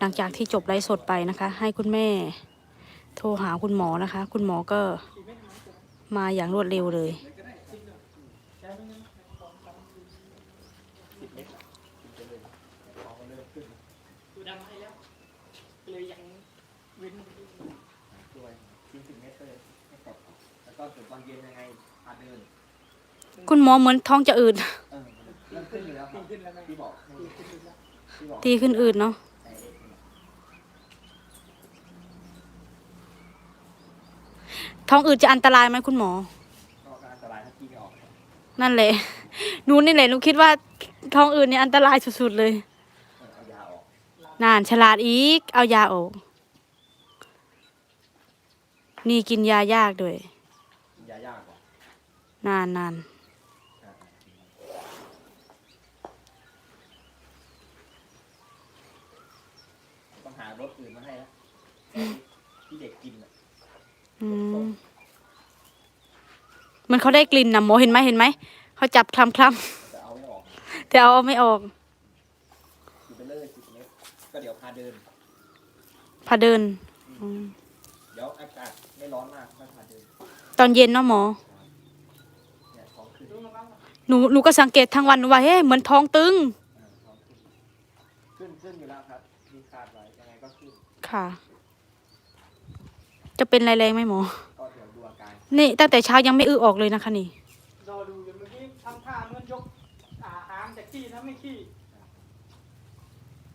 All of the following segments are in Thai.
หลังจากที่จบไลฟ์สดไปนะคะ ให้คุณแม่ โทรหาคุณหมอนะคะ คุณหมอก็มาอย่างรวดเร็วเลยดูดำให้แล้วเลยยังเว้นด้วยกินสิบเมตรเลยไม่ตกแล้วก็ถึงตอนเย็นยังไงพาเดินคุณหมอเหมือนท้องจะอืดเออเริ่มขึ้นอ ท้องอืดจะอันตรายไหมคุณหมอ ก็อันตรายถ้าขี้ไม่ออกครับนั่นแหละหนูนี่แหละหนูคิดว่าท้องอืดเนี่ยอันตรายสุดๆเลยเออเอายาออกนานฉลาดอีก เอายาออกนี่กินยายากด้วยกินยายากกว่านานนานอ่าต้องหารถอื่นมาให้แล้วที่เด็กกินอะ อื มมันเขาได้กลิ่นนะหมอเห็นไหมเห็นไหมเขาจับคลำคลแต่เอาไม่ออกำแต่เอาไม่ออกกินไปเลยสิบเมตรก็เดี๋ยวพาเดิน พาเดินอืมเดี๋ยวอากาศไม่ร้อนมากค่อยพาเดิน ตอนเย็นเนาะหมอเนี่ยท้องขึ้นดูมาบ้างหนูหนูก็สังเกตทั้งวันว่าเฮ้ยเหมือนท้องตึงอ่าท้องขึ้นขึ้นขึ้นอยู่แล้วครับมีคาดไว้ยังไงก็ขึ้นค่ะ จะเป็นอะไรแรงไหมหมอก็เดี๋ยวดูอาการนี่ตั้งแต่เช้ายังไม่อื้อออกเลยนะคะนี่รอดูกันเมื่อกี้ทำท่าเหมันยกอาหารจากขี้นะไม่ขี้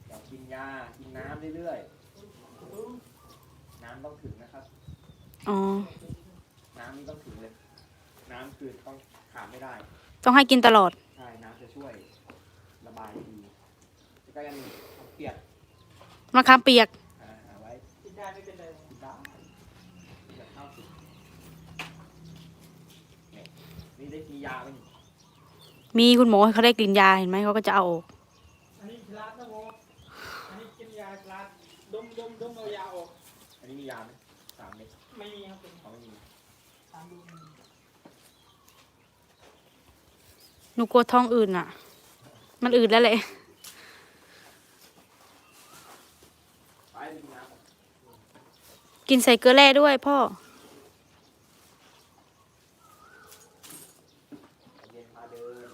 เดี๋ยวกินยากินน้ำเรื่อยๆน้ำต้องถึงนะครับอ๋อน้ำนี่ต้องถึงเลย น้ำคือต้องขาดไม่ได้ ต้องให้กินตลอดใช่น้ำจะช่วย ระบายดีแล้วก็ยังมีทำเปียกมะขามเปียก อ่าหาไว้ กินได้ไม่เป็นไร กินได้กินแบบข้าวสุกเนี่ยนี่ ได้มียาไหมนี่มีคุณหมอให้เขาได้กลิ่นยาเห็นไหมเขาก็จะเอาออกอันนี้พลาดนะโมอันนี้กินยาพลาดดมดมดมเอายาออก อันนี้มียาไหมสามเม็ดไม่มีครับเป็นเขาไม่มีตามดูมันหนูกลัวท้องอื่นอะ มันอืดแล้วแหละไปกินน้ำก่อนกินใส่เกลือแร่ด้วยพ่อ เย็นพาเดิน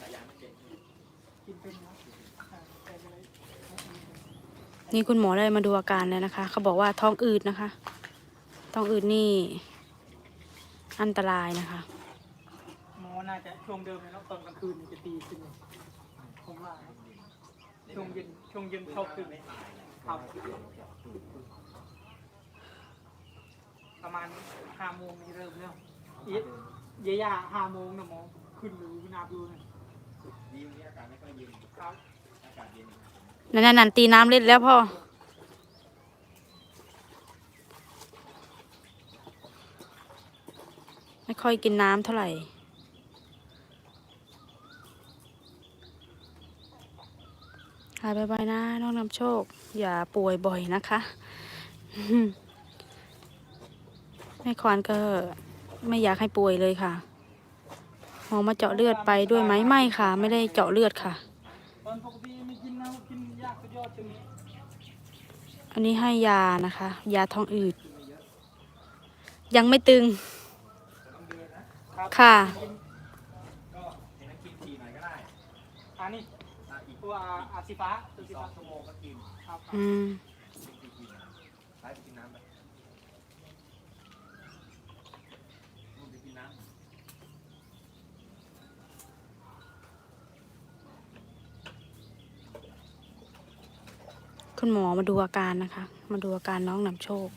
สายยางไม่เป็น กิ นี่คุณหมอได้มาดูอาการแล้วนะคะ เขาบอกว่าท้องอืดนะคะ ท้องอืดนี่ อันตรายนะคะ หมอน่าจะช่วงเดิมเลยเนาะตอนกลางคืนจะดีขึ้นเลยผมว่าช่วงเย็นช่วงเย็นชอบขึ้นเลยครับประมาณห้าโมงนี่เริ่มแล้วเยย่าห้าโมงนะหมอขึ้นหรือนาบดูนะ ดีวันนี้อากาศไม่ค่อยเย็นครับอากาศเย็นนั่นนั่นนั่นตีน้ำเล่นแล้วพ่อไม่ค่อยกินน้ำเท่าไหร่หายไปๆนะน้องนำโชค อย่าป่วยบ่อยนะคะ แม่ควานก็ไม่อยากให้ป่วยเลยค่ะ หมอมาเจาะเลือดไปด้วยไหมไม่ค่ะ ไม่ได้เจาะเลือดค่ะตอนปกติไม่กินนะกินยากก็ยอดจนอันนี้ให้ยานะคะ ยาท้องอืด ยังไม่ตึงครับค่ะกินก็เห็นกินทีหน่อยก็ได้อันนี้ถ้าอีกตัวอาสีฟ้าตัวสีสอฟ้างชั่วโมงก็กินครับอืมกินทีนะไปไปกินน้ำไปนู่นไปกินน้ำ คุณหมอมาดูอาการนะคะ มาดูอาการน้องนำโชค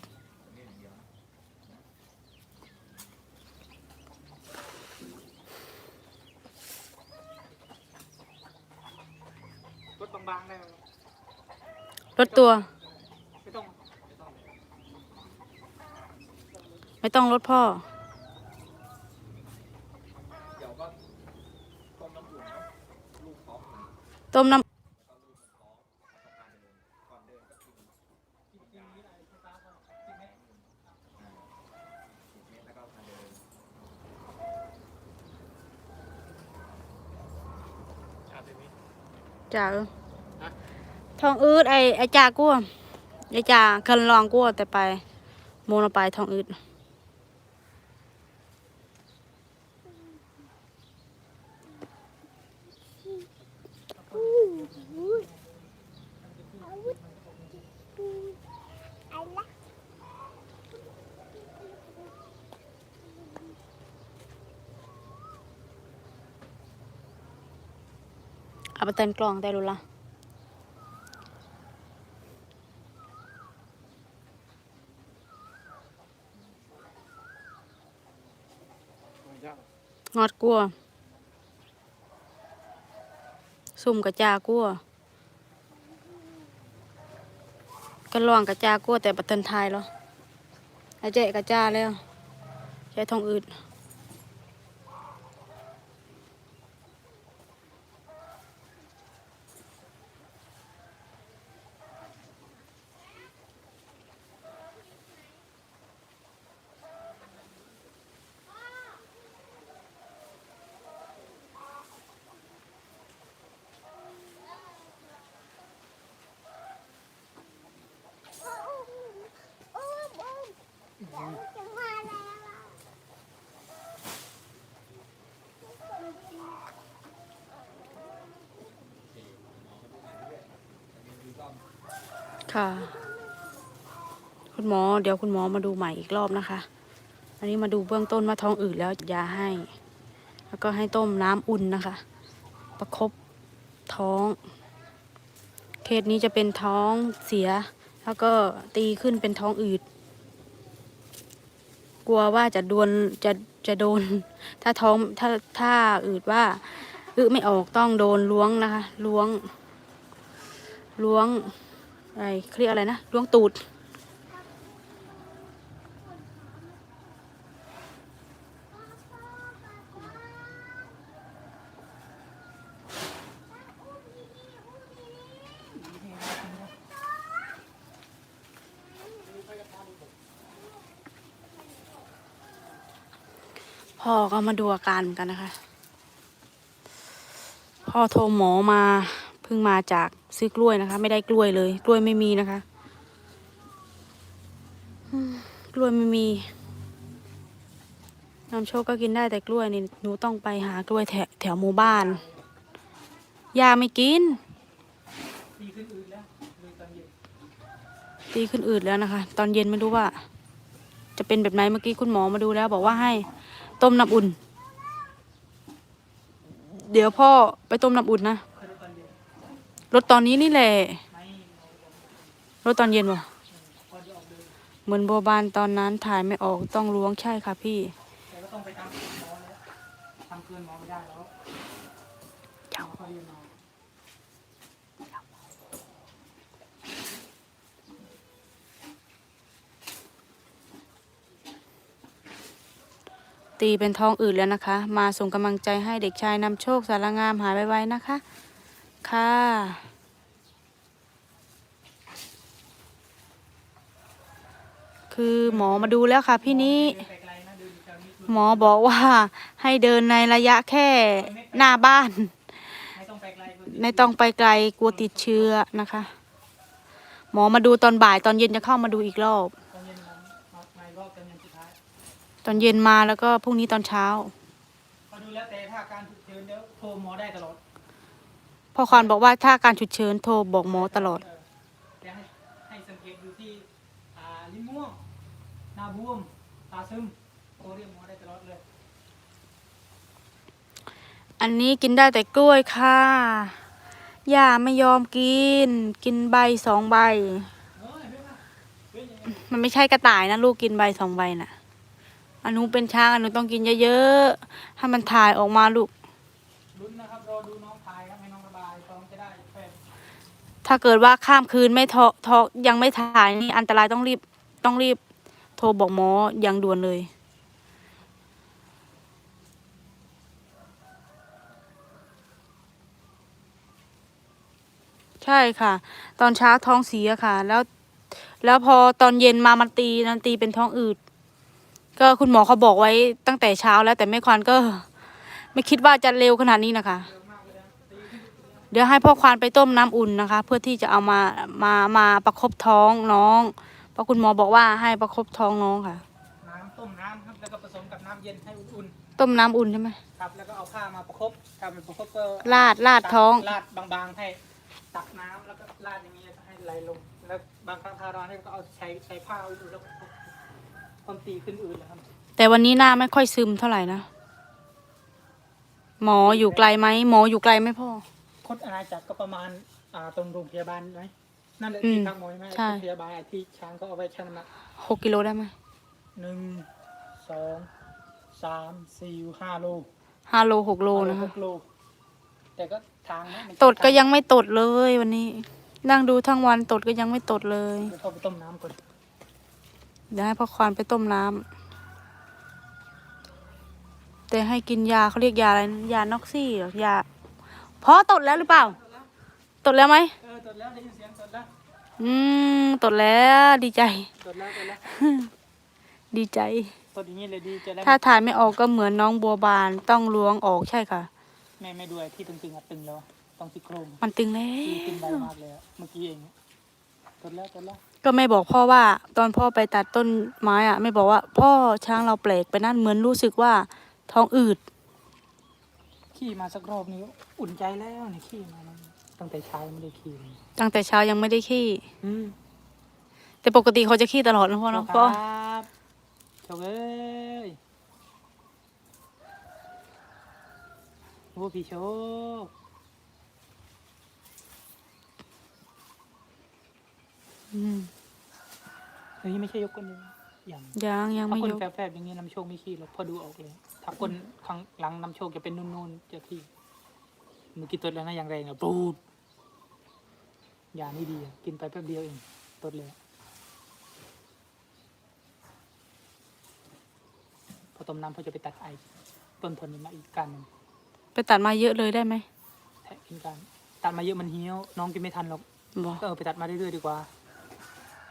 รถบางๆได้ไหมลดตัว ไม่ต้องไม่ต้องลดพ่อ เดี๋ยวก็ต้มน้ำอุ่นเนาะลูกท้องหนึ่งต้มน้แล้วก็ลูกคนท้องแล้วก็พาเดินก่อนเดินก็กิน จริงๆนี่อะไรสตาร์ทก่อนจริงไหม อ่าสิบเมตรแล้วก็พาเดิน อาบแบบนี้ำ จ่าทองอืดไอไอจ่ากู้ไอจ่าเคันลองกู้แต่ไปโมนไปทองอืด เอาไปเต้นกลองได้รู้ละงอดกลัวซุ่มกระจากัวกันลองกระจากัวแต่บัตเทินไทยแล้วไอเจ๊กระจาแล้วใช้ทองอืด ค่ะ คุณหมอเดี๋ยวคุณหมอมาดูใหม่อีกรอบนะคะ อันนี้มาดูเบื้องต้นว่าท้องอืดแล้วยาให้ แล้วก็ให้ต้มน้ำอุ่นนะคะ ประคบท้อง เคสนี้จะเป็นท้องเสีย แล้วก็ตีขึ้นเป็นท้องอืด กลัวว่าจะโดนจะจะโดน ถ้าท้องถ้าถ้าอืดว่าอึไม่ออกต้องโดนล้วงนะคะ ล้วงล้วง ไรเขาเรียกอะไรนะล้วงตูด พ่อก็มาดูอาการเหมือนกันนะคะ พ่อโทรหมอมา เพิ่งมาจากซื้อกล้วยนะคะ ไม่ได้กล้วยเลย กล้วยไม่มีนะคะกล้วยไม่มีน้ำโชคก็กินได้แต่กล้วยนี่หนูต้องไปหากล้วยแถวแถวหมู่บ้านยาไม่กินดีขึ้นอื่นแล้วตีขึ้นอืดแล้วนะคะ ตอนเย็นไม่รู้ว่า จะเป็นแบบไหนเมื่อกี้คุณหมอมาดูแล้ว บอกว่าให้ต้มน้ำอุ่น เดี๋ยวพ่อไปต้มน้ำอุ่นนะ เคยตอนเย็น รถตอนนี้นี่แหละไม่รถตอนเย็นวะพอจะออกเดินเหมือนโบบานตอนนั้นถ่ายไม่ออกต้องล้วงใช่ค่ะพี่แต่ก็ต้องไปทำหมอแล้วทำเกินหมอไม่ได้แล้วเจ้าพอเรียนหมอตีเป็นท้องอืดแล้วนะคะ มาส่งกำลังใจให้เด็กชายนำโชคสารงามหายไวๆนะคะ ค่ะ คือหมอมาดูแล้วค่ะพี่นี้เดินไปไกลนะเดินแถวนี้ หมอบอกว่าให้เดินในระยะแค่หน้าบ้านไม่ต้องไปไกลกว่านี้ไม่ต้องไปไกลกลัวติดเชื้อนะคะ หมอมาดูตอนบ่ายตอนเย็นจะเข้ามาดูอีกรอบ ตอนเย็นมามามาอีกรอบตอนเย็นสุดท้ายตอนเย็นมาแล้วก็พรุ่งนี้ตอนเช้าพอดูแล้วแต่ถ้าอาการฉุกเฉินเดี๋ยวโทรหมอได้ตลอด พ่อควานบอกว่าถ้าการฉุกเฉินโทรบอกหมอตลอดเเดี๋ยวให้ให้สังเกตดูที่อ่าลิ้นม่วงหน้าบวม ตาซึมโทรเรียกหมอได้ตลอดเลย อันนี้กินได้แต่กล้วยค่ะย่าไม่ยอมกิน กินใบสองใบเออเห็นไหมเป็นยังไงมันไม่ใช่กระต่ายนะลูกกินใบสองใบน่ะอนุเป็นช้างอนุต้องกินเยอะๆให้มันถ่ายออกมาลูก ลุ้นนะครับรอดูน้องพายครับให้น้องระบายตองจะได้แฟนถ้าเกิดว่าข้ามคืนไม่ทอทอยังไม่ถ่ายนี่อันตรายต้องรีบต้องรีบ โทรบอกหมออย่างด่วนเลย ใช่ค่ะ ตอนเช้าท้องเสียค่ะ แล้ว แล้วพอตอนเย็นมามันตีนันตีเป็นท้องอืดก็คุณหมอเขาบอกไว้ตั้งแต่เช้าแล้วแต่แม่ควานก็ ไม่คิดว่าจะเร็วขนาดนี้นะคะ เดี๋ยวให้พ่อควานไปต้มน้ำอุ่นนะคะ เพื่อที่จะเอามามามาประคบท้องน้องเพราะคุณหมอบอกว่าให้ประคบท้องน้องค่ะ น้ำต้มน้ำครับแล้วก็ผสมกับน้ำเย็นให้อุ่นต้มน้ำอุ่นใช่ไหมๆครับแล้วก็เอาผ้ามาประคบถ้ามันประคบก็ลาดลาดท้อง ลาดบางๆให้ตักน้ำแล้วก็ลาดอย่างนี้แล้วก็ให้ไหลลง แล้วบางครั้งทาร้อนให้ก็เอาใช้ใช้ผ้าอุ่นๆแล้วก็ความตีขึ้นอืดแล้วครับแต่วันนี้หน้าไม่ค่อยซึมเท่าไหร่นะ หมออยู่ไกลไหมหมออยู่ไกลไหมพ่อ คดอาณาจักรก็ประมาณอ่าตรงโรงพยาบาลไหมนั่นแหละอืมที่พักหมอใช่ไหมใช่ โรงพยาบาลที่ช้างเขาเอาไว้ชั่งน้ำหนักหกกิโลได้ไหมหนึ่งสองสามสี่ห้าโลห้าโลหกโลนะหคะกโลแต่ก็ทางนะมันตดก็ยังไม่ตดเลยวันนี้ นั่งดูทั้งวันตดก็ยังไม่ตดเลย เดี๋ยวเข้าไปต้มน้ำก่อนเดี๋ยวให้พ่อควานไปต้มน้ำ แต่ให้กินยาเขาเรียกยาอะไรนะยานอกซี่เหรอยาพอตดแล้วหรือเปล่า ตดแล้วไหมเออตดแล้วได้ยินเสียงตดแล้วอืมตดแล้วดีใจ ตดแล้วตดแล้วดีใจ ตดอย่างนี้เลยดีจะได้ถ้าถ่ายไม่ออกก็เหมือนน้องบัวบานต้องล้วงออกใช่ค่ะ แม่ไม่ด้วยที่ตึงๆอะตึงแล้วต้องซี่โครงมันตึงแล้ที่ตึงใบวมากเลยอะเมื่อกี้เองตดแล้วตดแล้วก็ไม่บอกพ่อว่า ตอนพ่อไปตัดต้นไม้อะไม่บอกว่า พ่อช้างเราแปลกไปนั่นเหมือนรู้สึกว่า ท้องอืด ขี่มาสักรอบนี้อุ่นใจแล้วนี่ขี่มาแล้วตั้งแต่เช้ายังไม่ได้ขี่เลยตั้งแต่เช้ายังไม่ได้ขี้ อืมแต่ปกติเขาจะขี้ตลอดนะพ่อเนาะคก็รับโชคเอ้ยโอ้พี่โชคอืมเฮ้ยไม่ใช่ยกก้นเลยอย่างยังยังถ้าไม่คนยก แฝบๆอย่างนี้นำโชคไม่ขี้หรอกพอดูออกเลย ถ้าคนข้างหลังนำโชคจะเป็นนุ่นๆจะขี้เมื่อกี้ตดแล้วนะอย่างแรงอะปูดยานี่ดีอะกินไปแป๊บเดียวเองตดเลยอะพอต้มน้ำพอจะไปตัดไอต้นทนนี้มาอีกการหนึ่งไปตัดมาเยอะเลยได้ไหมแทะกินกันตัดมาเยอะมันเหี่ยวน้องกินไม่ทันหรอกบอกก็เออไปตัดมาเรื่อยๆดีกว่า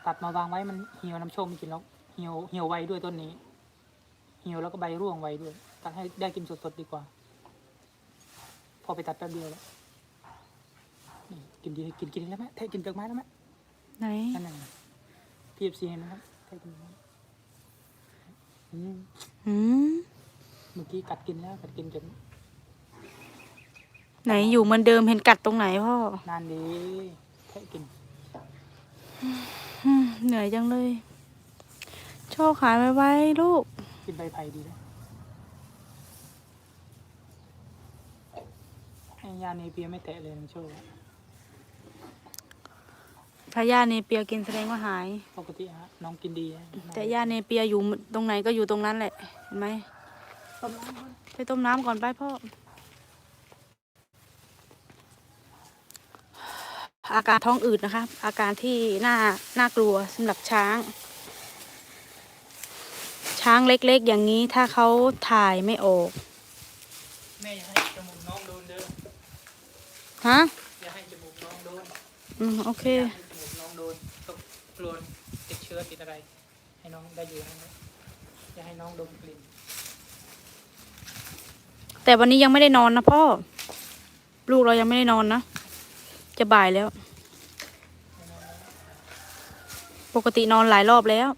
ตัดมาวางไว้มันเหี่ยวน้ำโชคไม่กินหรอกเหี่ยวเหี่ยวไวด้วยต้นนี้ เหี่ยวแล้วก็ใบร่วงไวด้วยตัดให้ได้กินสดๆดีกว่า พอไปตัดแป๊บเดียวแล้วนี่กินดีกินกินแล้วไหมแทะกินเปลือกไม้แล้วไหมไหนนั่นน่ะพีเอฟซีเห็นไหมครับแทะกินแล้วอืมอืมเมื่อกี้กัดกินแล้วกัดกินจนไหนอยู่เหมือนเดิมเห็นกัดตรงไหนพ่อนานดีแทะกินอืมเหนื่อยจังเลย โชคหายไว้ๆลูก กินใบไผ่ดีนะไอ้ยาเนเปียไม่แตะเลยน้ำโชคถ้าย่าเนเปียกินแสดงว่าหาย ปกติฮะน้องกินดีฮะแต่ย่าเนเปียอยู่ตรงไหนก็อยู่ตรงนั้นแหละ เห็นไหมต้มน้ำก่อนไปต้มน้ำก่อนไปพ่อ อาการท้องอืดนะคะอาการที่น่าน่ากลัวสำหรับช้าง ช้างเล็กๆ อย่างนี้ถ้าเขาถ่ายไม่ออกแม่อย่าให้จมูกน้องโดนเด้อฮะอย่าให้จมูกน้องโดนอืมโอเคอย่าให้จมูกน้องโดนตกกลัวติดเชื้อติดอะไร ให้น้องได้อยู่นะอย่าให้น้องดมกลิ่นแต่วันนี้ยังไม่ได้นอนนะพ่อ ลูกเรายังไม่ได้นอนนะ จะบ่ายแล้ว ปกตินอนหลายรอบแล้ว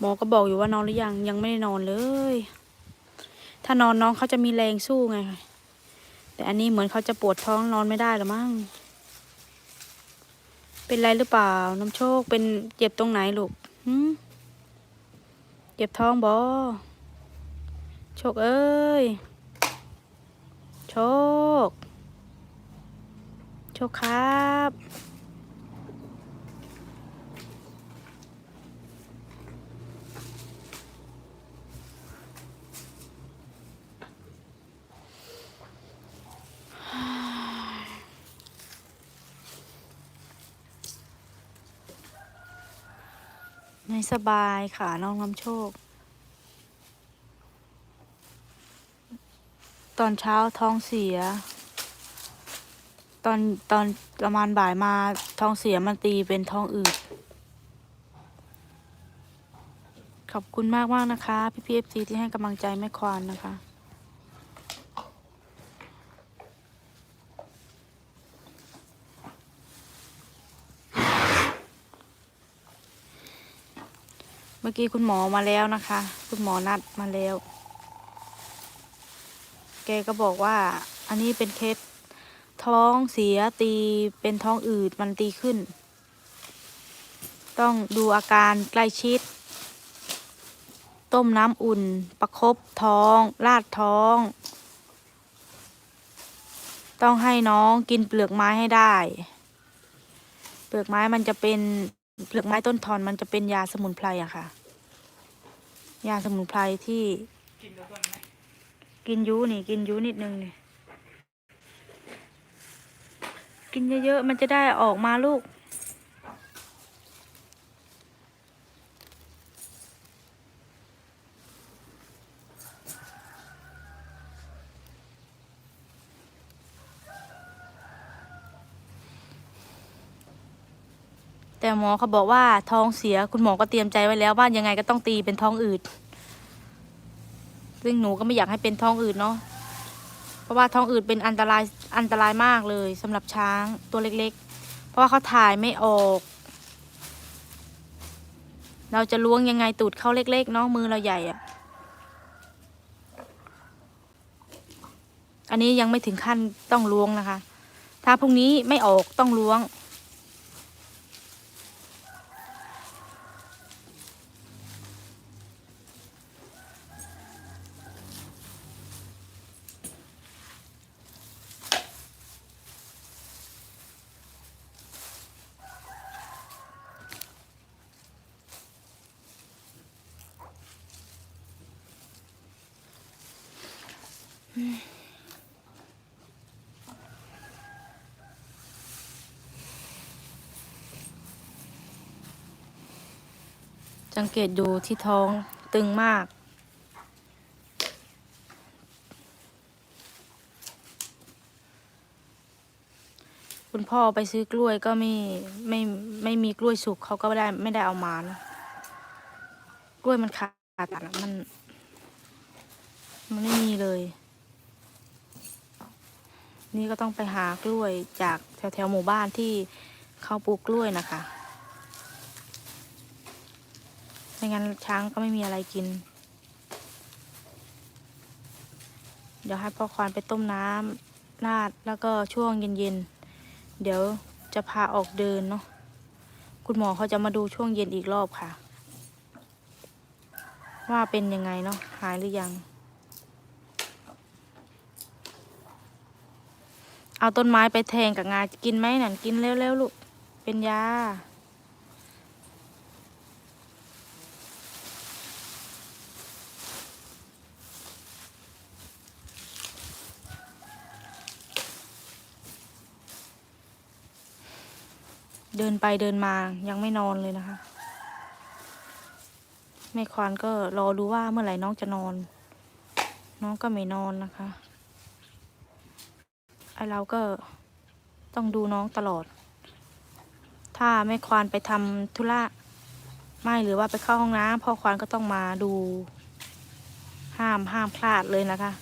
หมอก็บอกอยู่ว่านอนหรือยังยังไม่ได้นอนเลย ถ้านอนน้องเขาจะมีแรงสู้ไง แต่อันนี้เหมือนเขาจะปวดท้องนอนไม่ได้หรือมั้งเป็นไรหรือเปล่า น้ำโชคเป็นเจ็บตรงไหนลูกหืมเจ็บท้องบอโชคเอ้ย โชค โชคครับ สบายค่ะน้องนำโชค ตอนเช้าท้องเสีย ตอนตอนประมาณบ่ายมาท้องเสียมันตีเป็นท้องอืด ขอบคุณมากมากนะคะ พี่พีเอฟซีที่ให้กำลังใจแม่ควานนะคะ มื่อกี้คุณหมอมาแล้วนะคะ คุณหมอนัดมาแล้ว แกก็บอกว่า อันนี้เป็นเคสท้องเสียตีเป็นท้องอืดมันตีขึ้น ต้องดูอาการใกล้ชิด ต้มน้ำอุ่น ประคบท้อง ลาดท้อง ต้องให้น้องกินเปลือกไม้ให้ได้ เปลือกไม้มันจะเป็นเปลือกไม้ต้นทอนมันจะเป็นยาสมุนไพรอะค่ะ ยาสมุนไพรที่กินยูนี่ กินยูนิดนึงนี่ กินเยอะๆมันจะได้ออกมาลูก แต่หมอเขาบอกว่าท้องเสียคุณหมอก็เตรียมใจไว้แล้วว่ายังไงก็ต้องตีเป็นท้องอืดซึ่งหนูก็ไม่อยากให้เป็นท้องอืดเนาะเพราะว่าท้องอืดเป็นอันตรายอันตรายมากเลยสำหรับช้างตัวเล็ก ๆ เพราะว่าเขาถ่ายไม่ออก เราจะล้วงยังไงตูดเขาเล็กๆเนาะมือเราใหญ่อะอันนี้ยังไม่ถึงขั้นต้องล้วงนะคะ ถ้าพรุ่งนี้ไม่ออกต้องล้วง สังเกตดูที่ท้องตึงมาก คุณพ่อไปซื้อกล้วยก็ไม่ไม่ไม่มีกล้วยสุกเขาก็ไม่ได้ไม่ได้เอามานะกล้วยมันขาดอะมัน มันไม่มีเลย นี่ก็ต้องไปหากล้วยจากแถวแถวๆหมู่บ้านที่เขาปลูกกล้วยนะคะไม่งั้นช้างก็ไม่มีอะไรกิน เดี๋ยวให้พ่อควานไปต้มน้ำราดแล้วก็ช่วงเย็นๆ เดี๋ยวจะพาออกเดินเนาะ คุณหมอเขาจะมาดูช่วงเย็นอีกรอบค่ะ ว่าเป็นยังไงเนาะ หายหรือยัง เอาต้นไม้ไปแทงกับงากินไหมนั่นกินเร็วๆลูก เป็นยา เดินไปเดินมายังไม่นอนเลยนะคะ แม่ควานก็รอดูว่าเมื่อไหร่น้องจะนอน น้องก็ไม่นอนนะคะ เราก็ต้องดูน้องตลอด ถ้าแม่ควานไปทำธุระไม่หรือว่าไปเข้าห้องน้ำพ่อควานก็ต้องมาดู ห้ามห้ามพลาดเลยนะคะ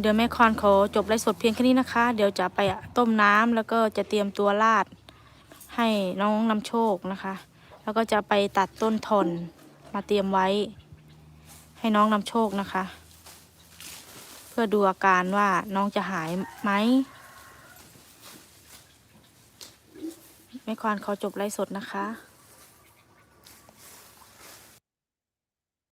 เดี๋ยวแม่ควานขอจบไลฟ์สดเพียงแค่นี้นะคะ เดี๋ยวจะไปต้มน้ำแล้วก็จะเตรียมตัวราด ให้น้องนำโชคนะคะ แล้วก็จะไปตัดต้นทนมาเตรียมไว้ ให้น้องนำโชคนะคะ เพื่อดูอาการว่าน้องจะหายไหมแม่ควานขอจบไลฟ์สดนะคะ